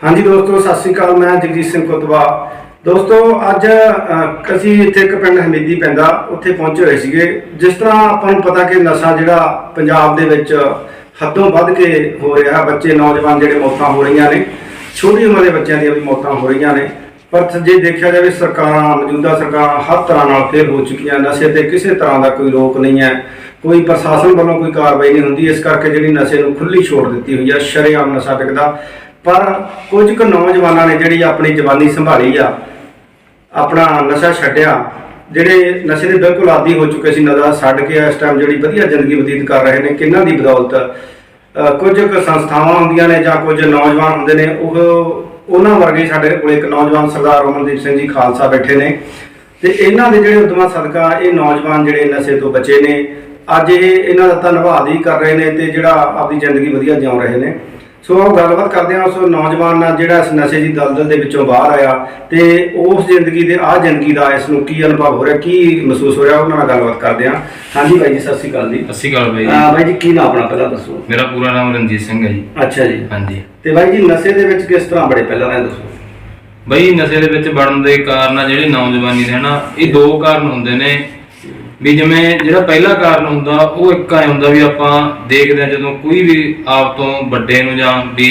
ਹਾਂਜੀ ਦੋਸਤੋ ਸਤਿ ਸ੍ਰੀ ਅਕਾਲ ਮੈਂ ਜਗਜੀਤ ਸਿੰਘ ਕੁਤਵਾ। ਦੋਸਤੋ ਅੱਜ ਅਹ, ਅਸੀਂ ਇੱਥੇ ਇੱਕ ਪਿੰਡ ਹਮੀਦੀ ਪੈਂਦਾ ਉੱਥੇ ਪਹੁੰਚੇ ਹੋਏ ਸੀਗੇ। ਜਿਸ ਤਰ੍ਹਾਂ ਆਪਾਂ ਨੂੰ ਪਤਾ ਕਿ ਨਸ਼ਾ ਜਿਹੜਾ ਪੰਜਾਬ ਦੇ ਵਿੱਚ ਹੱਦੋਂ ਵੱਧ ਕੇ ਹੋ ਰਿਹਾ ਬੱਚੇ ਨੌਜਵਾਨ ਜਿਹੜੇ ਮੌਤਾਂ ਹੋ ਰਹੀਆਂ ਨੇ ਛੋਟੀ ਉਮਰ ਦੇ ਬੱਚਿਆਂ ਦੀਆਂ ਵੀ ਮੌਤਾਂ ਹੋ ਰਹੀਆਂ ਨੇ। ਪਰ ਜੇ ਦੇਖਿਆ ਜਾਵੇ ਸਰਕਾਰਾਂ ਮੌਜੂਦਾ ਸਰਕਾਰਾਂ ਹਰ ਤਰ੍ਹਾਂ ਨਾਲ ਫੇਲ ਹੋ ਚੁੱਕੀਆਂ ਨਸ਼ੇ ਤੇ ਕਿਸੇ ਤਰ੍ਹਾਂ ਦਾ ਕੋਈ ਰੋਕ ਨਹੀਂ ਹੈ ਕੋਈ ਪ੍ਰਸ਼ਾਸਨ ਵੱਲੋਂ ਕੋਈ ਕਾਰਵਾਈ ਨਹੀਂ ਹੁੰਦੀ। ਇਸ ਕਰਕੇ ਜਿਹੜੀ ਨਸ਼ੇ ਨੂੰ ਖੁੱਲੀ ਛੋੜ ਦਿੱਤੀ ਹੋਈ ਹੈ ਸ਼ਰੇਆਮ ਨਸ਼ਾ ਵਿਕਦਾ ਪਰ ਕੁਝ ਕੁ ਨੌਜਵਾਨਾਂ ਨੇ ਜਿਹੜੀ ਆਪਣੀ ਜਵਾਨੀ ਸੰਭਾਲੀ ਆ ਆਪਣਾ ਨਸ਼ਾ ਛੱਡਿਆ ਜਿਹੜੇ ਨਸ਼ੇ ਦੇ ਬਿਲਕੁਲ ਆਦੀ ਹੋ ਚੁੱਕੇ ਸੀ ਨਸ਼ਾ ਛੱਡ ਕੇ ਇਸ ਟਾਈਮ ਜਿਹੜੀ ਵਧੀਆ ਜ਼ਿੰਦਗੀ ਬਤੀਤ ਕਰ ਰਹੇ ਨੇ ਕਿੰਨਾਂ ਦੀ ਬਦੌਲਤ? ਅ, ਕੁਝ ਕੁ ਸੰਸਥਾਵਾਂ ਹੁੰਦੀਆਂ ਨੇ ਜਾਂ ਕੁਝ ਨੌਜਵਾਨ ਹੁੰਦੇ ਨੇ ਉਹ ਉਹਨਾਂ ਵਰਗੇ ਸਾਡੇ ਕੋਲ ਇੱਕ ਨੌਜਵਾਨ ਸਰਦਾਰ ਰਮਨਦੀਪ ਸਿੰਘ ਜੀ ਖਾਲਸਾ ਬੈਠੇ ਨੇ। ਤੇ ਇਹਨਾਂ ਦੇ ਜਿਹੜੇ ਉਦਮਾਂ ਸਦਕਾ ਇਹ ਨੌਜਵਾਨ ਜਿਹੜੇ ਨਸ਼ੇ ਤੋਂ ਬਚੇ ਨੇ ਅੱਜ ਇਹ ਇਹਨਾਂ ਦਾ ਧੰਨਵਾਦ ਹੀ ਕਰ ਰਹੇ ਨੇ ਤੇ ਜਿਹੜਾ ਆਪਣੀ ਜ਼ਿੰਦਗੀ ਵਧੀਆ ਜਿਉਂ ਰਹੇ ਨੇ। ਸੋ ਆਓ ਗੱਲਬਾਤ ਕਰਦੇ ਹਾਂ ਉਸ ਨੌਜਵਾਨ ਨਾਲ ਜਿਹੜਾ ਇਸ ਨਸ਼ੇ ਦੀ ਦਲਦਲ ਦੇ ਵਿੱਚੋਂ ਬਾਹਰ ਆਇਆ ਤੇ ਉਸ ਜ਼ਿੰਦਗੀ ਦੇ ਆਹ ਜ਼ਿੰਦਗੀ ਦਾ ਇਸ ਨੂੰ ਕੀ ਅਨੁਭਵ ਹੋ ਰਿਹਾ ਕੀ ਮਹਿਸੂਸ ਹੋ ਰਿਹਾ ਉਹਨਾਂ ਨਾਲ ਗੱਲਬਾਤ ਕਰਦੇ ਹਾਂ। ਹਾਂਜੀ ਬਾਈ ਜੀ ਸਤਿ ਸ਼੍ਰੀ ਅਕਾਲ ਜੀ। ਸਤਿ ਸ਼੍ਰੀ ਅਕਾਲ ਬਾਈ ਜੀ। ਅਹ ਬਾਈ ਜੀ ਕੀ ਨਾਮ ਆਪਣਾ ਪਹਿਲਾਂ ਦੱਸੋ? ਮੇਰਾ ਪੂਰਾ ਨਾਮ ਰਣਜੀਤ ਸਿੰਘ ਹੈ ਜੀ। ਅੱਛਾ ਜੀ। ਹਾਂਜੀ। ਤੇ ਬਾਈ ਜੀ ਨਸ਼ੇ ਦੇ ਵਿੱਚ ਕਿਸ ਤਰ੍ਹਾਂ ਬੜੇ? ਪਹਿਲਾਂ ਇਹ ਦੱਸੋ। ਬਾਈ ਨਸ਼ੇ ਦੇ ਵਿੱਚ ਵੜਨ ਦੇ ਕਾਰਨ ਆ ਜਿਹੜੇ ਨੌਜਵਾਨੀ ਹਨਾ ਇਹ ਦੋ ਕਾਰਨ ਹੁੰਦੇ ਨੇ। ਵੀ ਜਿਵੇਂ ਜਿਹੜਾ ਪਹਿਲਾ ਕਾਰਨ ਹੁੰਦਾ ਉਹ ਇੱਕ ਐ ਹੁੰਦਾ ਵੀ ਆਪਾਂ ਦੇਖਦੇ ਆ ਜਦੋਂ ਕੋਈ ਵੀ ਆਪ ਤੋਂ ਵੱਡੇ ਨੂੰ ਜਾਂ ਵੀ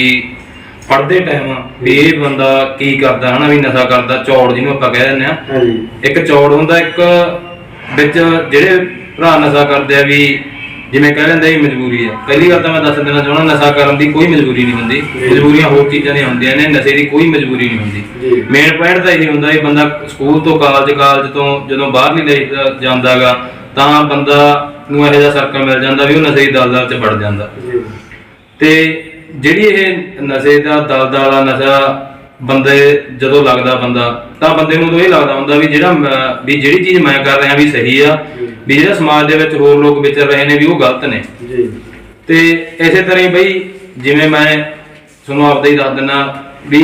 ਪੜ੍ਹਦੇ ਟਾਈਮ ਵੀ ਇਹ ਬੰਦਾ ਕੀ ਕਰਦਾ ਹਨਾ ਵੀ ਨਸ਼ਾ ਕਰਦਾ ਚੌੜ ਜਿਹਨੂੰ ਆਪਾਂ ਕਹਿ ਦਿੰਦੇ ਆ ਹਾਂਜੀ। ਇੱਕ ਚੌੜ ਹੁੰਦਾ ਇੱਕ ਵਿੱਚ ਜਿਹੜੇ ਭਰਾ ਨਸ਼ਾ ਕਰਦੇ ਆ ਵੀ ਜਿਵੇਂ ਕਹਿ ਲੈਂਦੇ ਇਹ ਮਜਬੂਰੀ ਆ। ਪਹਿਲੀ ਗੱਲ ਤਾਂ ਮੈਂ ਦੱਸ ਦੇਣਾ ਚਾਹੁੰਦਾ ਨਸ਼ਾ ਕਰਨ ਦੀ ਕੋਈ ਮਜਬੂਰੀ ਨਹੀਂ ਹੁੰਦੀ। ਮਜਬੂਰੀਆਂ ਹੋਰ ਚੀਜ਼ਾਂ ਦੀਆਂ ਹੁੰਦੀਆਂ ਨੇ ਨਸ਼ੇ ਦੀ ਕੋਈ ਮਜਬੂਰੀ ਨਹੀਂ ਹੁੰਦੀ। ਮੇਨ ਪੁਆਇੰਟ ਤਾਂ ਇਹ ਹੁੰਦਾ ਇਹ ਬੰਦਾ ਸਕੂਲ ਤੋਂ ਕਾਲਜ ਕਾਲਜ ਤੋਂ ਜਦੋਂ ਬਾਹਰਲੀ ਲਾਈਫ ਜਾਂਦਾਗਾ ਤਾਂ ਬੰਦਾ ਨੂੰ ਇਹੋ ਜਿਹਾ ਸਰਕਲ ਮਿਲ ਜਾਂਦਾ ਵੀ ਉਹ ਨਸ਼ੇ ਦੀ ਦਲਦਲ 'ਚ ਵੜ ਜਾਂਦਾ। ਤੇ ਜਿਹੜੀ ਇਹ ਨਸ਼ੇ ਦਾ ਦਲਦਲ ਵਾਲਾ ਨਸ਼ਾ ਬੰਦੇ ਜਦੋਂ ਲੱਗਦਾ ਬੰਦਾ ਤਾਂ ਬੰਦੇ ਨੂੰ ਉਦੋਂ ਇਹ ਲੱਗਦਾ ਹੁੰਦਾ ਵੀ ਜਿਹੜਾ ਵੀ ਜਿਹੜੀ ਚੀਜ਼ ਮੈਂ ਕਰ ਰਿਹਾ ਵੀ ਸਹੀ ਆ ਵੀ ਜਿਹੜਾ ਸਮਾਜ ਦੇ ਵਿੱਚ ਹੋਰ ਲੋਕ ਵਿਚਰ ਰਹੇ ਨੇ ਵੀ ਉਹ ਗਲਤ ਨੇ। ਜੀ। ਤੇ ਇਸੇ ਤਰ੍ਹਾਂ ਹੀ ਬਈ ਜਿਵੇਂ ਮੈਂ ਤੁਹਾਨੂੰ ਆਪਦਾ ਹੀ ਦੱਸ ਦਿੰਦਾ ਵੀ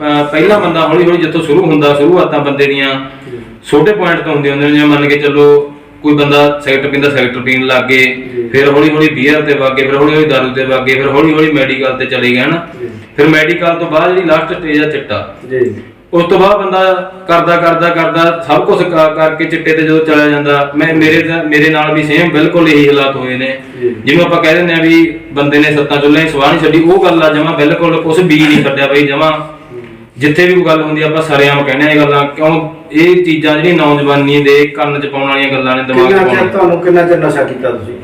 ਪਹਿਲਾ ਬੰਦਾ ਹੌਲੀ ਹੌਲੀ ਜਿੱਥੋਂ ਸ਼ੁਰੂ ਹੁੰਦਾ ਸ਼ੁਰੂਆਤਾਂ ਬੰਦੇ ਦੀਆਂ ਛੋਟੇ ਪੁਆਇੰਟ ਤੋਂ ਹੁੰਦੀਆਂ ਹੁੰਦੀਆਂ ਨੇ, ਜਿਵੇਂ ਮੰਨ ਕੇ ਚੱਲੋ ਕੋਈ ਬੰਦਾ ਸਿਗਰਟ ਪੀਂਦਾ ਸਿਗਰਟ ਪੀਣ ਲੱਗ ਗਏ ਫਿਰ ਹੌਲੀ ਹੌਲੀ ਬੀਅਰ ਤੇ ਵਗ ਗਏ ਫਿਰ ਹੌਲੀ ਹੌਲੀ ਦਾਰੂ ਤੇ ਵਗ ਗਏ ਫਿਰ ਹੌਲੀ ਹੌਲੀ ਮੈਡੀਕਲ ਤੇ ਚਲੇ ਗਏ ਹਨਾ? ਫਿਰ ਮੈਡੀਕਲ ਤੋਂ ਬਾਅਦ ਜਿਹੜੀ ਲਾਸਟ ਸਟੇਜ ਆ ਚਿੱਟਾ। ਜੀ। ਉਸ ਤੋਂ ਬਾਅਦ ਬੰਦਾ ਕਰਦਾ ਕਰਦਾ ਕਰਦਾ ਸਭ ਕੁਝ ਕਰਕੇ ਚਿੱਟੇ ਤੇ ਜਦੋਂ ਚਲਾ ਜਾਂਦਾ ਮੈਂ ਮੇਰੇ ਮੇਰੇ ਨਾਲ ਵੀ ਸੇਮ ਬਿਲਕੁਲ ਇਹੀ ਹਾਲਾਤ ਹੋਏ ਨੇ। ਜਿਵੇਂ ਆਪਾਂ ਕਹਿ ਦਿੰਦੇ ਆ ਵੀ ਬੰਦੇ ਨੇ ਸੱਤਾਂ ਚੁੱਲ੍ਹੇ ਸਵਾਹ ਨਹੀਂ ਛੱਡੀ ਉਹ ਗੱਲ ਆ ਜਮਾ ਬਿਲਕੁਲ ਕੁਝ ਵੀ ਨਹੀਂ ਛੱਡਿਆ ਬਈ ਜਮਾ ਜਿੱਥੇ ਵੀ ਕੋਈ ਗੱਲ ਹੁੰਦੀ ਆ, ਆਪਾਂ ਸਾਰਿਆਂ ਕਹਿੰਦੇ ਆ ਇਹ ਗੱਲਾਂ ਕਿਉਂ ਇਹ ਚੀਜ਼ਾਂ ਜਿਹੜੀਆਂ ਨੌਜਵਾਨੀ ਦੇ ਕੰਨ 'ਚ ਪਾਉਣ ਵਾਲੀਆਂ ਗੱਲਾਂ ਨੇ ਦਿਮਾਗ 'ਚ ਕਿੰਨਾ ਪਾਉਣ ਤੁਹਾਨੂੰ ਕਿੰਨਾ ਚਿਰ ਨਸ਼ਾ ਕੀਤਾ ਤੁਸੀਂ?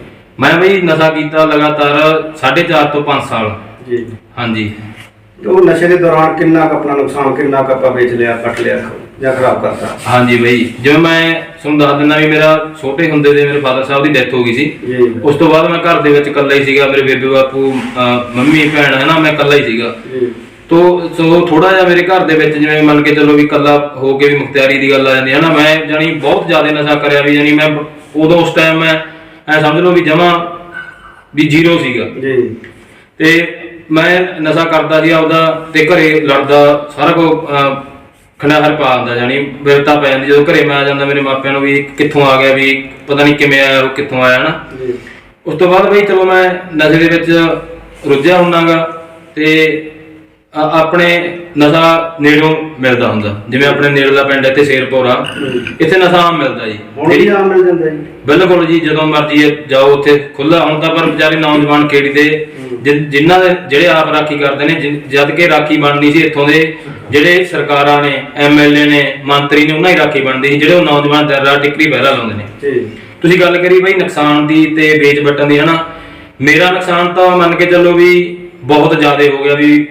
ਮੈਂ ਬਈ ਨਸ਼ਾ ਕੀਤਾ ਲਗਾਤਾਰ 4.5 ਤੋਂ 5 ਸਾਲ। ਜੀ। ਹਾਂਜੀ। ਤੇ ਉਹ ਨਸ਼ੇ ਦੇ ਦੌਰਾਨ ਕਿੰਨਾ ਕੁ ਆਪਣਾ ਨੁਕਸਾਨ ਕਿੰਨਾ ਕੁ ਆਪਾਂ ਵੇਚ ਲਿਆ ਕੱਟ ਲਿਆ ਜਾਂ ਖਰਾਬ ਕਰਤਾ? ਹਾਂਜੀ ਬਈ ਜਿਵੇਂ ਮੈਂ ਤੁਹਾਨੂੰ ਦੱਸ ਦਿੰਦਾ ਵੀ ਮੇਰਾ ਛੋਟੇ ਹੁੰਦੇ ਦੇ ਮੇਰੇ ਫਾਦਰ ਸਾਹਿਬ ਦੀ ਡੈਥ ਹੋ ਗਈ ਸੀ। ਜੀ। ਉਸ ਤੋਂ ਬਾਅਦ ਮੈਂ ਘਰ ਦੇ ਵਿੱਚ ਇਕੱਲਾ ਹੀ ਸੀਗਾ ਮੇਰੇ ਬੇਬੇ ਬਾਪੂ ਅਹ ਮੰਮੀ ਭੈਣ ਹੈ ਨਾ ਮੈਂ ਇਕੱਲਾ ਹੀ ਸੀਗਾ। ਜੀ। ਤੋ ਸੋ ਥੋੜਾ ਜਿਹਾ ਮੇਰੇ ਘਰ ਦੇ ਵਿੱਚ ਜਿਵੇਂ ਮੰਨ ਕੇ ਚੱਲੋ ਵੀ ਇਕੱਲਾ ਹੋ ਕੇ ਵੀ ਮੁਖਤਿਆਰੀ ਦੀ ਗੱਲ ਆ ਜਾਂਦੀ ਹੈ ਨਾ ਮੈਂ ਜਾਨੀ ਬਹੁਤ ਜ਼ਿਆਦਾ ਨਸ਼ਾ ਕਰਿਆ ਵੀ ਜਾਨੀ ਮੈਂ ਉਦੋਂ ਉਸ ਟਾਈਮ ਮੈਂ ਐ ਸਮਝ ਲਓ ਵੀ ਜਮਾ ਵੀ ਜ਼ੀਰੋ ਸੀਗਾ। ਜੀ। ਤੇ ਮੈਂ ਨਸ਼ਾ ਕਰਦਾ ਸੀ ਆਪਦਾ ਤੇ ਘਰੇ ਲੜਦਾ ਸਾਰਾ ਕੁਝ ਖੰਡਾਹਰ ਪਾ ਦਿੰਦਾ ਜਾਨੀ ਬਿਰਤਾ ਪੈ ਜਾਂਦੀ ਜਦੋਂ ਘਰੇ ਮੈਂ ਆ ਜਾਂਦਾ ਮੇਰੇ ਮਾਪਿਆਂ ਨੂੰ ਵੀ ਕਿੱਥੋਂ ਆ ਗਿਆ ਵੀ ਪਤਾ ਨਹੀਂ ਕਿਵੇਂ ਆਇਆ ਉਹ ਕਿੱਥੋਂ ਆਇਆ ਨਾ ਜੀ। ਉਸ ਤੋਂ ਬਾਅਦ ਬਈ ਚਲੋ ਮੈਂ ਨਸ਼ੇ ਦੇ ਵਿੱਚ ਰੁੱਝਿਆ ਹੁੰਨਾਗਾ ਤੇ ਆਪਣੇ ਨਸ਼ਾ ਨੇੜੋਂ ਮਿਲਦਾ ਹੁੰਦਾ। ਜਿਵੇਂ ਆਪਣੇ ਨੇੜਲਾ ਪਿੰਡ ਇੱਥੇ ਸ਼ੇਰਪੁਰ ਆ ਇੱਥੇ ਨਸ਼ਾ ਆਮ ਮਿਲਦਾ ਜੀ। ਵੀ ਆਮ ਮਿਲ ਜਾਂਦਾ ਜੀ। ਬਿਲਕੁਲ ਜੀ ਜਦੋਂ ਮਰਜ਼ੀ ਜਾਓ ਉੱਥੇ ਖੁੱਲਾ ਹੁਣ ਤਾਂ ਪਰ ਵਿਚਾਰੇ ਨੌਜਵਾਨ ਖੇੜੀ ਦੇ ਜਿਨ੍ਹਾਂ ਦੇ ਜਿਹੜੇ ਆਪ ਰਾਖੀ ਕਰਦੇ ਨੇ ਜਦ ਕਿ ਰਾਖੀ ਬਣਨੀ ਸੀ ਇੱਥੋਂ ਦੇ ਜਿਹੜੇ ਸਰਕਾਰਾਂ ਨੇ ਐਮਐਲਏ ਨੇ ਮੰਤਰੀ ਨੇ ਉਹਨਾਂ ਹੀ ਰਾਖੀ ਬਣਦੀ ਸੀ ਜਿਹੜੇ ਉਹ ਨੌਜਵਾਨ ਦਰਰਾ ਟਿਕਰੀ ਪਹਿਰਾ ਲਾਉਂਦੇ ਨੇ। ਤੁਸੀਂ ਗੱਲ ਕਰੀ ਬਈ ਨੁਕਸਾਨ ਦੀ ਤੇ ਵੇਚ ਵੱਟਣ ਦੀ ਹਨਾ? ਮੇਰਾ ਨੁਕਸਾਨ ਤਾਂ ਮੰਨ ਕੇ ਚੱਲੋ ਵੀ ਬਹੁਤ ਜ਼ਿਆਦਾ ਹੋ ਗਿਆ ਵੀ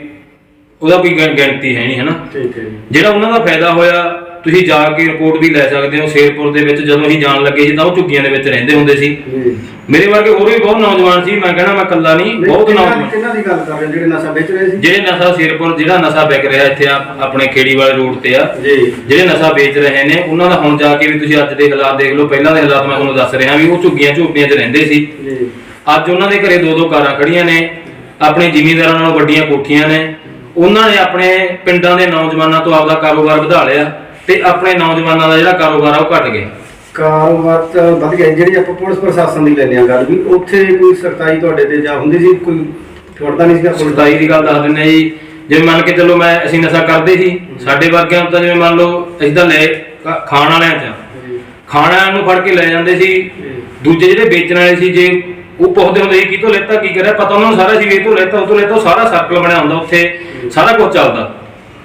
ਉਹਦਾ ਕੋਈ ਗਿਣਤੀ ਹੈ ਨਹੀਂ ਹਨਾ ਠੀਕ ਹੈ ਜੀ। ਜਿਹੜਾ ਉਹਨਾਂ ਦਾ ਫਾਇਦਾ ਹੋਇਆ ਤੁਸੀਂ ਜਾ ਕੇ ਰਿਪੋਰਟ ਵੀ ਲੈ ਸਕਦੇ ਹੋ ਸ਼ੇਰਪੁਰ ਦੇ ਵਿੱਚ ਜਦੋਂ ਅਸੀਂ ਜਾਣ ਲੱਗੇ ਸੀ ਤਾਂ ਉਹ ਝੁੱਗੀਆਂ ਦੇ ਵਿੱਚ ਰਹਿੰਦੇ ਹੁੰਦੇ ਸੀ। ਜੀ। ਮੇਰੇ ਵਰਗੇ ਹੋਰ ਵੀ ਬਹੁਤ ਨੌਜਵਾਨ ਸੀ ਮੈਂ ਕਹਿੰਦਾ ਮੈਂ ਇਕੱਲਾ ਨਹੀਂ ਬਹੁਤ ਨੌਜਵਾਨ। ਕਿੰਨਾ ਦੀ ਗੱਲ ਕਰ ਰਹੇ ਹੋ? ਜਿਹੜੇ ਨਸ਼ਾ ਵੇਚ ਰਹੇ ਸੀ? ਜਿਹੜੇ ਨਸ਼ਾ ਸ਼ੇਰਪੁਰ ਜਿਹੜਾ ਨਸ਼ਾ ਵਿਕ ਰਿਹਾ ਇੱਥੇ ਆ- ਆਪਣੇ ਖੇੜੀ ਵਾਲੇ ਰੋਡ ਤੇ ਆ ਜੀ। ਜਿਹੜੇ ਨਸ਼ਾ ਵੇਚ ਰਹੇ ਨੇ ਉਹਨਾਂ ਦਾ ਹੁਣ ਜਾ ਕੇ ਵੀ ਤੁਸੀਂ ਅੱਜ ਦੇ ਹਾਲਾਤ ਦੇਖ ਲਓ ਪਹਿਲਾਂ ਦੇ ਹਾਲਾਤ ਮੈਂ ਤੁਹਾਨੂੰ ਦੱਸ ਰਿਹਾ ਵੀ ਉਹ ਝੁੱਗੀਆਂ ਝੋਪੜੀਆਂ 'ਚ ਰਹਿੰਦੇ ਸੀ। ਜੀ। ਅੱਜ ਉਹਨਾਂ ਦੇ ਘਰੇ ਦੋ ਦੋ ਕਾਰਾਂ ਖੜੀਆਂ ਨੇ ਆਪਣੇ ਜ਼ਿਮੀਂਦਾਰਾਂ ਨਾਲੋਂ ਵੱਡੀਆਂ ਕੋਠੀਆਂ ਨੇ ਉਹਨਾਂ ਨੇ ਆਪਣੇ ਪਿੰਡਾਂ ਦੇ ਨੌਜਵਾਨਾਂ ਤੋਂ ਆਪਦਾ ਕਾਰੋਬਾਰ ਵਧਾ ਲਿਆ ਤੇ ਆਪਣੇ ਨੌਜਵਾਨਾਂ ਦਾ ਜਿਹੜਾ ਕਾਰੋਬਾਰ ਆ ਉਹ ਘਟ ਗਿਆ। ਕਾਰੋਬਾਰ ਤਾਂ ਵਧ ਗਿਆ। ਜਿਹੜੀ ਆਪਾਂ ਪੁਲਿਸ ਪ੍ਰਸ਼ਾਸਨ ਦੀ ਲੈਂਦੇ ਆ ਗੱਲ ਵੀ ਉੱਥੇ ਕੋਈ ਸਰਕਾਰੀ ਤੁਹਾਡੇ ਤੇ ਜਾਂ ਹੁੰਦੀ ਸੀ ਕੋਈ ਤੁਹਾਡਾ ਨਹੀਂ ਸੀਗਾ ਪੁਲਿਸ? ਦਾ ਗੱਲ ਦੱਸ ਆ ਜੀ। ਜਿਵੇਂ ਮੰਨ ਕੇ ਚੱਲੋ ਮੈਂ ਅਸੀਂ ਨਸ਼ਾ ਕਰਦੇ ਸੀ ਸਾਡੇ ਵਰਗਿਆਂ ਨੂੰ ਤਾਂ ਜਿਵੇਂ ਮੰਨ ਲਓ ਅਸੀਂ ਤਾਂ ਲੈ ਖਾ- ਖਾਣ ਵਾਲਿਆਂ ਚ ਆ। ਖਾਣ ਵਾਲਿਆਂ ਨੂੰ ਫੜ ਕੇ ਲੈ ਜਾਂਦੇ ਸੀ। ਦੂਜੇ ਜਿਹੜੇ ਵੇਚਣ ਵਾਲੇ ਸੀ ਜੇ ਉਹ ਪੁੱਛਦੇ ਹੁੰਦੇ ਸੀ ਕਿਤੋਂ ਲੈਤਾ ਕੀ ਕਰਿਆ? ਪਤਾ ਉਹਨਾਂ ਨੂੰ ਸਾਰਾ ਸੀ ਵੀ ਇਹ ਤੋਂ ਲੈਤਾ ਉਹ ਤੋਂ ਲੈਤਾ ਉਹ ਸਾਰਾ ਸਰਕਲ ਬਣਿਆ ਹੁੰਦਾ ਉੱਥੇ। ਸਾਰਾ ਕੁਝ ਚੱਲਦਾ।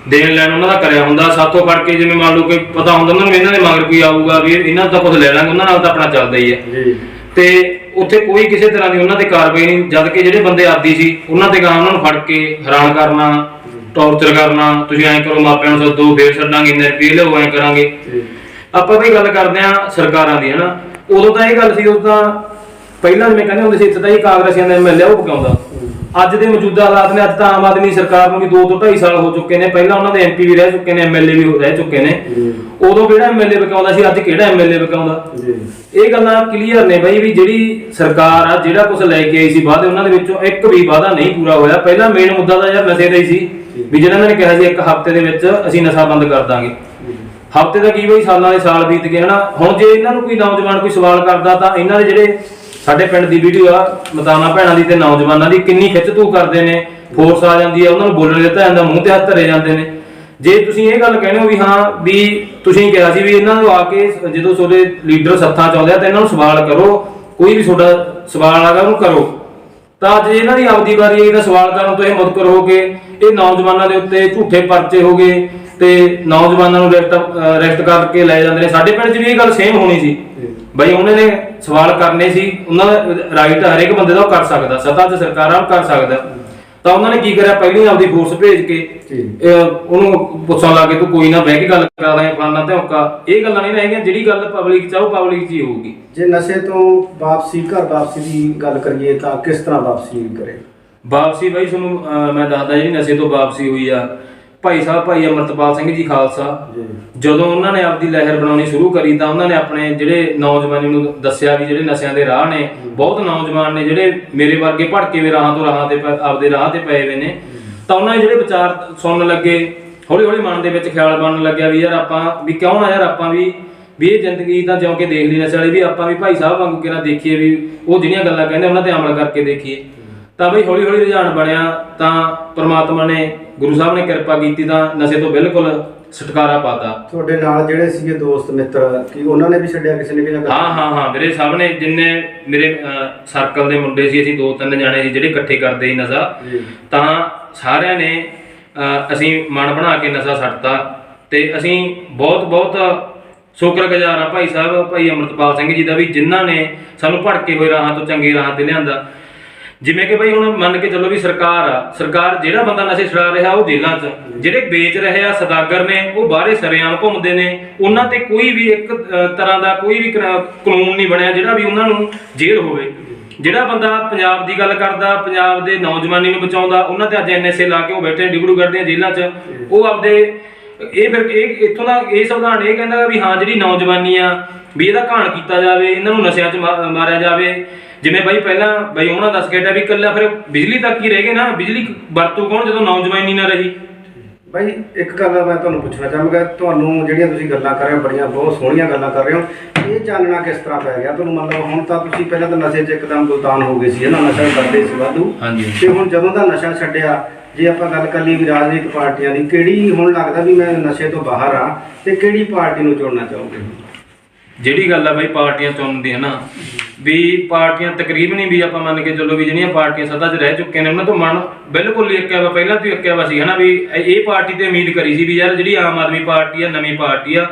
ਦੇਣ ਲੈਣ ਉਹਨਾਂ ਦਾ ਕਰਿਆ ਹੁੰਦਾ ਸਾਥੋਂ ਫੜ ਕੇ ਜਿਵੇਂ ਮੰਨ ਲਓ ਕਿ ਪਤਾ ਹੁੰਦਾ ਉਹਨਾਂ ਨੂੰ ਵੀ ਇਹਨਾਂ ਦੇ ਮਗਰ ਕੋਈ ਆਊਗਾ ਵੀ ਇਹਨਾਂ ਤੋਂ ਤਾਂ ਕੁਝ ਲੈ ਲਾਂਗੇ ਉਹਨਾਂ ਨਾਲ ਤਾਂ ਆਪਣਾ ਚੱਲਦਾ ਹੀ ਹੈ। ਜੀ। ਤੇ ਉੱਥੇ ਕੋਈ ਕਿਸੇ ਤਰ੍ਹਾਂ ਦੀ ਉਹਨਾਂ ਤੇ ਕਾਰਵਾਈ ਨਹੀਂ ਜਦ ਕਿ ਜਿਹੜੇ ਬੰਦੇ ਆਦੀ ਸੀ ਉਹਨਾਂ ਤੇ ਗਾਂ ਉਹਨਾਂ ਨੂੰ ਫੜ ਕੇ ਹੈਰਾਨ ਕਰਨਾ ਟੌਰਚਰ ਕਰਨਾ ਤੁਸੀਂ ਐਂ ਕਰੋ ਮਾਪਿਆਂ ਨੂੰ ਸੱਦੋ ਫੇਰ ਛੱਡਾਂਗੇ ਇੰਨੇ ਰੁਪਏ ਲਿਓ ਐਂ ਕਰਾਂਗੇ। ਆਪਾਂ ਵੀ ਗੱਲ ਕਰਦੇ ਆ ਸਰਕਾਰਾਂ ਦੀ ਹਨਾ। ਉਦੋਂ ਤਾਂ ਇਹ ਗੱਲ ਸੀ ਉਦੋਂ ਤਾਂ ਪਹਿਲਾਂ ਜਿਵੇਂ ਕਹਿੰਦੇ ਹੁੰਦੇ ਸੀ ਇੱਥੇ ਤਾਂ ਇਹ ਕਾਂਗਰਸੀਆਂ ਦਾ ਐਮਐਲਏ ਉਹ ਪਕਾਉਂਦਾ। ਅੱਜ ਦੇ ਮੌਜੂਦਾ ਹਾਲਾਤ ਨੇ ਅੱਜ ਤਾਂ ਆਮ ਆਦਮੀ ਸਰਕਾਰ ਨੂੰ ਵੀ 2 ਤੋਂ 2.5 ਸਾਲ ਹੋ ਚੁੱਕੇ ਨੇ। ਪਹਿਲਾਂ ਉਹਨਾਂ ਦੇ ਐਮਪੀ ਵੀ ਰਹਿ ਚੁੱਕੇ ਨੇ ਐਮਐਲਏ ਵੀ ਰਹਿ ਚੁੱਕੇ ਨੇ। ਉਦੋਂ ਕਿਹੜਾ ਐਮਐਲਏ ਪਕਾਉਂਦਾ ਸੀ ਅੱਜ ਕਿਹੜਾ ਐਮਐਲਏ ਪਕਾਉਂਦਾ ਜੀ। ਇਹ ਗੱਲਾਂ ਕਲੀਅਰ ਨੇ ਬਾਈ ਵੀ ਜਿਹੜੀ ਸਰਕਾਰ ਆ ਜਿਹੜਾ ਕੁਝ ਲੈ ਕੇ ਆਈ ਸੀ ਵਾਅਦੇ ਉਹਨਾਂ ਦੇ ਵਿੱਚੋਂ ਇੱਕ ਵੀ ਵਾਅਦਾ ਨਹੀਂ ਪੂਰਾ ਹੋਇਆ। ਪਹਿਲਾ ਮੇਨ ਮੁੱਦਾ ਤਾਂ ਯਾਰ ਨਸ਼ੇ ਦਾ ਹੀ ਸੀ ਵੀ ਜਿਹੜਾ ਇਹਨਾਂ ਨੇ ਕਿਹਾ ਸੀ ਇੱਕ ਹਫ਼ਤੇ ਦੇ ਵਿੱਚ ਅਸੀਂ ਨਸ਼ਾ ਬੰਦ ਕਰ ਦਾਂਗੇ। ਹਫ਼ਤੇ ਦਾ ਕੀ ਬਈ? ਸਾਲਾਂ ਦੇ ਸਾਲ ਬੀਤ ਗਏ ਹਨਾ? ਹੁਣ ਜੇ ਇਹਨਾਂ ਨੂੰ ਕੋਈ ਨੌਜਵਾਨ ਕੋਈ ਸਵਾਲ ਕਰਦਾ ਤਾਂ ਇਹਨਾਂ ਦੇ ਜਿਹੜੇ ਸਾਡੇ ਪਿੰਡ ਦੀ ਵੀਡੀਓ ਆ, ਮਤਾਨਾ ਭੈਣਾਂ ਦੀ ਤੇ ਨੌਜਵਾਨਾਂ ਦੀ, ਕਿੰਨੀ ਖਿੱਚ ਤੂ ਕਰਦੇ ਨੇ ਫੋਰਸ ਆ ਜਾਂਦੀ ਹੈ ਉਹਨਾਂ ਨੂੰ ਬੋਲਣ ਦਿੱਤਾ ਜਾਂਦਾ ਮੂੰਹ ਤੇ ਹੱਥ ਧਰੇ ਜਾਂਦੇ ਨੇ। ਜੇ ਤੁਸੀਂ ਇਹ ਗੱਲ ਕਹਿੰਦੇ ਹੋ ਵੀ ਹਾਂ, ਵੀ ਤੁਸੀਂ ਕਿਹਾ ਸੀ ਵੀ ਇਹਨਾਂ ਨੂੰ ਆ ਕੇ ਜਦੋਂ ਤੁਹਾਡੇ ਲੀਡਰ ਸੱਥਾਂ ਚ ਆਉਂਦੇ ਆ, ਤਾਂ ਇਹਨਾਂ ਨੂੰ ਸਵਾਲ ਕਰੋ, ਕੋਈ ਵੀ ਤੁਹਾਡਾ ਸਵਾਲ ਆਗਾ ਉਹਨੂੰ ਕਰੋ। ਤਾਂ ਜੇ ਇਹਨਾਂ ਦੀ ਆਪਦੀ ਵਾਰੀ ਆਈ ਤਾਂ ਸਵਾਲ ਕਰਨ ਤੋਂ ਇਹ ਮੁਤਕਰ ਹੋ ਕੇ ਇਹ ਨੌਜਵਾਨਾਂ ਦੇ ਉੱਤੇ ਝੂਠੇ ਪਰਚੇ ਹੋ ਗਏ ਤੇ ਨੌਜਵਾਨਾਂ ਨੂੰ ਰੈਸਟ ਰੈਸਟ ਕਰਕੇ ਲੈ ਜਾਂਦੇ ਨੇ। ਸਾਡੇ ਪਿੰਡ 'ਚ ਵੀ ਇਹ ਗੱਲ ਸੇਮ ਹੋਣੀ ਸੀ। ਬਈ ਉਹਨਾਂ ਨੇ ਸਵਾਲ ਕਰਨੇ ਸੀ ਉਹਨਾਂ ਦਾ ਰਾਈਟ ਹਰੇਕ ਬੰਦੇ ਦਾ ਉਹ ਕਰ ਸਕਦਾ ਸੱਤਾ 'ਚ ਸਰਕਾਰਾਂ ਕਰ ਸਕਦਾ। ਤਾਂ ਉਹਨਾਂ ਨੇ ਕੀ ਕਰਿਆ? ਪਹਿਲੀ ਆਪਦੀ ਫੋਰਸ ਭੇਜ ਕੇ ਜੀ। ਉਹਨੂੰ ਪੁੱਛਣ ਲੱਗੇ ਤੂੰ ਕੋਈ ਨਾ ਬਹਿ ਕੇ ਗੱਲ ਕਰਾ ਦਾਂਗੇ ਫਲਾਨਾ ਤੇ ਔਕਾ ਇਹ ਗੱਲਾਂ ਨਹੀਂ ਰਹਿ ਗਈਆਂ ਜਿਹੜੀ ਗੱਲ ਪਬਲਿਕ 'ਚ ਆ ਉਹ ਪਬਲਿਕ ਹੀ ਹੋਊਗੀ। ਜੇ ਨਸ਼ੇ ਤੋਂ ਵਾਪਸੀ ਘਰ ਵਾਪਸੀ ਦੀ ਗੱਲ ਕਰੀਏ ਤਾਂ ਕਿਸ ਤਰ੍ਹਾਂ ਵਾਪਸੀ ਕਰੇ? ਵਾਪਸੀ ਬਾਈ ਤੁਹਾਨੂੰ ਮੈਂ ਦੱਸਦਾ ਜਿਹੜੀ ਨਸ਼ੇ ਤੋਂ ਵਾਪਸੀ ਹੋਈ ਆ। ਭਾਈ ਸਾਹਿਬ ਭਾਈ ਅਮਰਤਪਾਲ ਸਿੰਘ ਜੀ ਖਾਲਸਾ ਜੀ। ਜਦੋਂ ਉਹਨਾਂ ਨੇ ਆਪਦੀ ਲਹਿਰ ਬਣਾਉਣੀ ਸ਼ੁਰੂ ਕਰੀ ਤਾਂ ਉਹਨਾਂ ਨੇ ਆਪਣੇ ਜਿਹੜੇ ਨੌਜਵਾਨੀ ਨੂੰ ਦੱਸਿਆ ਵੀ ਜਿਹੜੇ ਨਸ਼ਿਆਂ ਦੇ ਰਾਹ ਨੇ ਬਹੁਤ ਨੌਜਵਾਨ ਨੇ ਜਿਹੜੇ ਮੇਰੇ ਵਰਗੇ ਭੜਕੇ ਵੇ ਰਾਹਾਂ ਤੋਂ ਰਾਹਾਂ ਤੇ ਆਪਦੇ ਰਾਹ ਤੇ ਪਏ ਹੋਏ ਨੇ। ਤਾਂ ਉਹਨਾਂ ਦੇ ਜਿਹੜੇ ਵਿਚਾਰ ਸੁਣਨ ਲੱਗੇ ਹੌਲੀ ਹੌਲੀ ਮਨ ਦੇ ਵਿੱਚ ਖਿਆਲ ਬਣਨ ਲੱਗਿਆ ਵੀ ਯਾਰ ਆਪਾਂ ਵੀ ਕਿਉਂ ਨਾ ਯਾਰ ਆਪਾਂ ਵੀ ਵੀ ਇਹ ਜ਼ਿੰਦਗੀ ਤਾਂ ਜਿਉਂ ਕੇ ਦੇਖ ਲਈ ਨਸ਼ੇ ਵਾਲੀ ਵੀ ਆਪਾਂ ਵੀ ਭਾਈ ਸਾਹਿਬ ਵਾਂਗੂ ਕਿਹੜਾ ਦੇਖੀਏ ਵੀ ਉਹ ਜਿਹੜੀਆਂ ਗੱਲਾਂ ਕਹਿੰਦੇ ਉਹਨਾਂ ਤੇ ਅਮਲ ਕਰਕੇ ਦੇਖੀਏ। ਤਾਂ ਬਈ ਹੌਲੀ ਹੌਲੀ ਰੁਝਾਨ ਬਣਿਆ ਤਾਂ ਪ੍ਰਮਾਤਮਾ ਨੇ ਗੁਰੂ ਸਾਹਿਬ ਨੇ ਕਿਰਪਾ ਕੀਤੀ ਤਾਂ ਨਸ਼ੇ ਤੋਂ ਬਿਲਕੁਲ ਛੁਟਕਾਰਾ ਪਾਤਾ। ਤੁਹਾਡੇ ਨਾਲ ਜਿਹੜੇ ਸੀਗੇ ਦੋਸਤ ਮਿੱਤਰ ਕੀ ਉਹਨਾਂ ਨੇ ਵੀ ਛੱਡਿਆ ਕਿਸੇ ਨੇ ਕਿ ਜਾਂ ਹਾਂ ਹਾਂ ਹਾਂ ਮੇਰੇ ਸਭ ਨੇ ਜਿੰਨੇ ਮੇਰੇ ਸਰਕਲ ਦੇ ਮੁੰਡੇ ਸੀ ਅਸੀਂ ਦੋ ਤਿੰਨ ਜਾਣੇ ਸੀ ਜਿਹੜੇ ਇਕੱਠੇ ਕਰਦੇ ਸੀ ਨਸ਼ਾ। ਤਾਂ ਸਾਰਿਆਂ ਨੇ ਅਸੀਂ ਮਨ ਬਣਾ ਕੇ ਨਸ਼ਾ ਛੱਡਤਾ ਤੇ ਅਸੀਂ ਬਹੁਤ ਬਹੁਤ ਸ਼ੁਕਰਗੁਜ਼ਾਰ ਆ ਭਾਈ ਸਾਹਿਬ ਭਾਈ ਅਮਰਤਪਾਲ ਸਿੰਘ ਜੀ ਦਾ ਵੀ ਜਿਨ੍ਹਾਂ ਨੇ ਸਾਨੂੰ ਭੜਕੇ ਹੋਏ ਰਾਹਾਂ ਤੋਂ ਚੰਗੇ ਰਾਹਾਂ ਤੇ ਲਿਆਂਦਾ। ਜਿਵੇਂ ਕਿ ਬਈ ਹੁਣ ਮੰਨ ਕੇ ਚੱਲੋ ਵੀ ਸਰਕਾਰ ਆ, ਸਰਕਾਰ ਜਿਹੜਾ ਬੰਦਾ ਨਸ਼ੇ ਛੁਡਾ ਰਿਹਾ ਉਹ ਜੇਲ੍ਹਾਂ 'ਚ ਜਿਹੜੇ ਵੇਚ ਰਹੇ ਆ ਸਦਾਗਰ ਨੇ, ਉਹ ਬਾਹਰੇ ਸਰੇਆਮ ਘੁੰਮਦੇ ਨੇ। ਉਹਨਾਂ ਤੇ ਕੋਈ ਵੀ ਇੱਕ ਤਰ੍ਹਾਂ ਦਾ ਕੋਈ ਵੀ ਕਾਨੂੰਨ ਨਹੀਂ ਬਣਿਆ ਜਿਹੜਾ ਵੀ ਉਹਨਾਂ ਨੂੰ ਜੇਲ੍ਹ ਹੋਵੇ। ਜਿਹੜਾ ਬੰਦਾ ਪੰਜਾਬ ਦੀ ਗੱਲ ਕਰਦਾ, ਪੰਜਾਬ ਦੇ ਨੌਜਵਾਨੀ ਨੂੰ ਬਚਾਉਂਦਾ, ਉਹਨਾਂ ਤੇ ਅੱਜ ਐਨਐਸਏ ਲਾ ਕੇ ਉਹ ਬੈਠੇ ਡਿਗੜੂ ਕਰਦੇ ਆ ਜੇਲ੍ਹਾਂ 'ਚ। ਉਹ ਆਪਦੇ, ਇਹ ਫਿਰ ਇਹ, ਇੱਥੋਂ ਦਾ ਇਹ ਸੰਵਿਧਾਨ ਇਹ ਕਹਿੰਦਾ ਵੀ ਹਾਂ ਜਿਹੜੀ ਨੌਜਵਾਨੀ ਆ, ਵੀ ਇਹਦਾ ਘਾਣ ਕੀਤਾ ਜਾਵੇ, ਇਹਨਾਂ ਨੂੰ ਨਸ਼ਿਆਂ 'ਚ ਮਾ- ਮਾਰਿਆ ਜਾਵੇ। ਜਿਵੇਂ ਬਾਈ ਪਹਿਲਾਂ ਬਾਈ ਉਹਨਾਂ ਦੱਸ ਕੇ ਹਟਿਆ ਵੀ ਇਕੱਲਾ ਫਿਰ ਬਿਜਲੀ ਤੱਕ ਹੀ ਰਹਿ ਗਏ ਨਾ ਬਿਜਲੀ ਵਰਤੂ ਕੌਣ ਜਦੋਂ ਨੌਜਵਾਨੀ ਨਾ ਰਹੀ? ਭਾਈ ਇੱਕ ਗੱਲ ਮੈਂ ਤੁਹਾਨੂੰ ਪੁੱਛਣਾ ਚਾਹਾਂਗਾ ਤੁਹਾਨੂੰ ਜਿਹੜੀਆਂ ਤੁਸੀਂ ਗੱਲਾਂ ਕਰ ਰਹੇ ਹੋ ਬੜੀਆਂ ਬਹੁਤ ਸੋਹਣੀਆਂ ਗੱਲਾਂ ਕਰ ਰਹੇ ਹੋ ਇਹ ਚਾਨਣਾ ਕਿਸ ਤਰ੍ਹਾਂ ਪੈ ਗਿਆ? ਤੁਹਾਨੂੰ ਮਤਲਬ ਹੁਣ ਤਾਂ ਤੁਸੀਂ ਪਹਿਲਾਂ ਤਾਂ ਨਸ਼ੇ 'ਚ ਇੱਕਦਮ ਗੁਲਤਾਨ ਹੋ ਗਏ ਸੀ ਹੈ ਨਾ? ਨਸ਼ਾ ਕਰਦੇ ਸੀ ਵਾਧੂ। ਹਾਂਜੀ। ਤੇ ਹੁਣ ਜਦੋਂ ਦਾ ਨਸ਼ਾ ਛੱਡਿਆ ਜੇ ਆਪਾਂ ਗੱਲ ਕਰ ਲਈ ਵੀ ਰਾਜਨੀਤਿਕ ਪਾਰਟੀਆਂ ਦੀ ਕਿਹੜੀ ਹੁਣ ਲੱਗਦਾ ਵੀ ਮੈਂ ਨਸ਼ੇ ਤੋਂ ਬਾਹਰ ਆ ਤੇ ਕਿਹੜੀ ਪਾਰਟੀ ਨੂੰ ਚੁਣਨਾ ਚਾਹੋਗੇ? ਜਿਹੜੀ ਗੱਲ ਆ ਬਾਈ ਪਾਰਟੀਆਂ ਚੁਣਨ ਦੀ ਹੈ ਨਾ ਵੀ ਪਾਰਟੀਆਂ ਤਕਰੀਬਨ ਹੀ ਵੀ ਆਪਾਂ ਮੰਨ ਕੇ ਚੱਲੋ ਵੀ ਜਿਹੜੀਆਂ ਪਾਰਟੀਆਂ ਸੱਤਾ 'ਚ ਰਹਿ ਚੁੱਕੇ ਨੇ ਉਹਨਾਂ ਤੋਂ ਮਨ ਬਿਲਕੁਲ ਹੀ ਅੱਕਿਆ ਵਾ ਪਹਿਲਾਂ ਤੋਂ ਹੀ ਅੱਕਿਆ ਵਾ ਸੀ ਹਨਾ ਵੀ ਇਹ ਪਾਰਟੀ ਤੇ ਉਮੀਦ ਕਰੀ ਸੀ ਵੀ ਯਾਰ ਜਿਹੜੀ ਆਮ ਆਦਮੀ ਪਾਰਟੀ ਆ ਨਵੀਂ ਪਾਰਟੀ ਆ।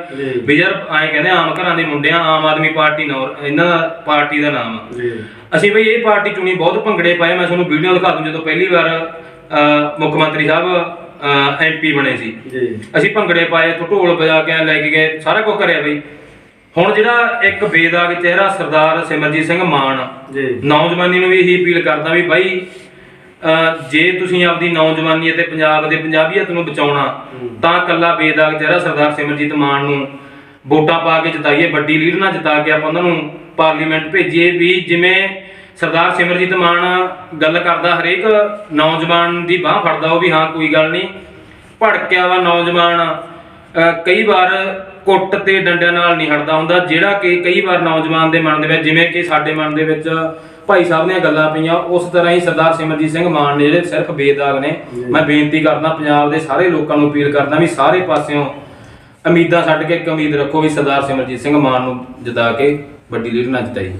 ਵੀ ਯਾਰ ਐਂ ਕਹਿੰਦੇ ਆਮ ਘਰਾਂ ਦੇ ਮੁੰਡੇ ਆ ਆਮ ਆਦਮੀ ਪਾਰਟੀ ਨੌਰ ਇਹਨਾਂ ਦਾ ਪਾਰਟੀ ਦਾ ਨਾਮ ਆ। ਅਸੀਂ ਬਈ ਇਹ ਪਾਰਟੀ ਚੁਣੀ ਬਹੁਤ ਭੰਗੜੇ ਪਾਏ ਮੈਂ ਤੁਹਾਨੂੰ ਵੀਡੀਓ ਦਿਖਾ ਦੂੰ ਜਦੋਂ ਪਹਿਲੀ ਵਾਰ ਮੁੱਖ ਮੰਤਰੀ ਸਾਹਿਬ ਐਮਪੀ ਬਣੇ ਸੀ। ਜੀ। ਅਸੀਂ ਭੰਗੜੇ ਪਾਏ ਤੋਂ ਢੋਲ ਵਜਾ ਕੇ ਲੈ ਕੇ ਗਏ ਸਾਰਾ ਕੁਝ ਕਰਿਆ ਬਈ। ਹੁਣ ਜਿਹੜਾ ਇੱਕ ਬੇਦਾਗ ਚਿਹਰਾ ਸਰਦਾਰ ਸਿਮਰਜੀਤ ਸਿੰਘ ਮਾਨ ਜੀ। ਨੌਜਵਾਨੀ ਨੂੰ ਵੀ ਇਹੀ ਅਪੀਲ ਕਰਦਾ ਵੀ ਬਾਈ ਜੇ ਤੁਸੀਂ ਆਪਦੀ ਨੌਜਵਾਨੀ ਅਤੇ ਪੰਜਾਬ ਦੇ ਪੰਜਾਬੀਅਤ ਨੂੰ ਬਚਾਉਣਾ ਤਾਂ ਕੱਲਾ ਬੇਦਾਗ ਚਿਹਰਾ ਸਰਦਾਰ ਸਿਮਰਜੀਤ ਮਾਨ ਨੂੰ ਵੋਟਾਂ ਪਾ ਕੇ ਜਿਤਾਈਏ ਵੱਡੀ ਲੀਡ ਨਾਲ ਜਿਤਾ ਕੇ ਆਪਾਂ ਉਹਨਾਂ ਨੂੰ ਪਾਰਲੀਮੈਂਟ ਭੇਜੀਏ ਵੀ ਜਿਵੇਂ ਸਰਦਾਰ ਸਿਮਰਜੀਤ ਮਾਨ ਗੱਲ ਕਰਦਾ ਹਰੇਕ ਨੌਜਵਾਨ ਦੀ ਬਾਹ ਫੜਦਾ ਉਹ ਵੀ ਹਾਂ ਕੋਈ ਗੱਲ ਨਹੀਂ। ਭੜਕਿਆ ਵਾ ਨੌਜਵਾਨ ਕਈ ਵਾਰ ਕੁੱਟ ਤੇ ਡੰਡਿਆਂ ਨਾਲ ਨਹੀਂ ਹਟਦਾ ਹੁੰਦਾ ਜਿਹੜਾ ਕਿ ਕਈ ਵਾਰ ਨੌਜਵਾਨ ਦੇ ਮਨ ਦੇ ਵਿੱਚ ਜਿਵੇਂ ਕਿ ਸਾਡੇ ਮਨ ਦੇ ਵਿੱਚ ਭਾਈ ਸਾਹਿਬ ਦੀਆਂ ਗੱਲਾਂ ਪਈਆਂ ਉਸ ਤਰ੍ਹਾਂ ਹੀ ਸਰਦਾਰ ਸਿਮਰਜੀਤ ਸਿੰਘ ਮਾਨ ਨੇ ਜਿਹੜੇ ਸਿਰਫ ਬੇਦਾਗ ਨੇ ਮੈਂ ਬੇਨਤੀ ਕਰਦਾ ਪੰਜਾਬ ਦੇ ਸਾਰੇ ਲੋਕਾਂ ਨੂੰ ਅਪੀਲ ਕਰਦਾ ਵੀ ਸਾਰੇ ਪਾਸਿਓਂ ਉਮੀਦਾਂ ਛੱਡ ਕੇ ਇੱਕ ਉਮੀਦ ਰੱਖੋ ਵੀ ਸਰਦਾਰ ਸਿਮਰਜੀਤ ਸਿੰਘ ਮਾਨ ਨੂੰ ਜਿਤਾ ਕੇ ਵੱਡੀ ਲੀਡ ਨਾਲ ਜਿਤਾਈ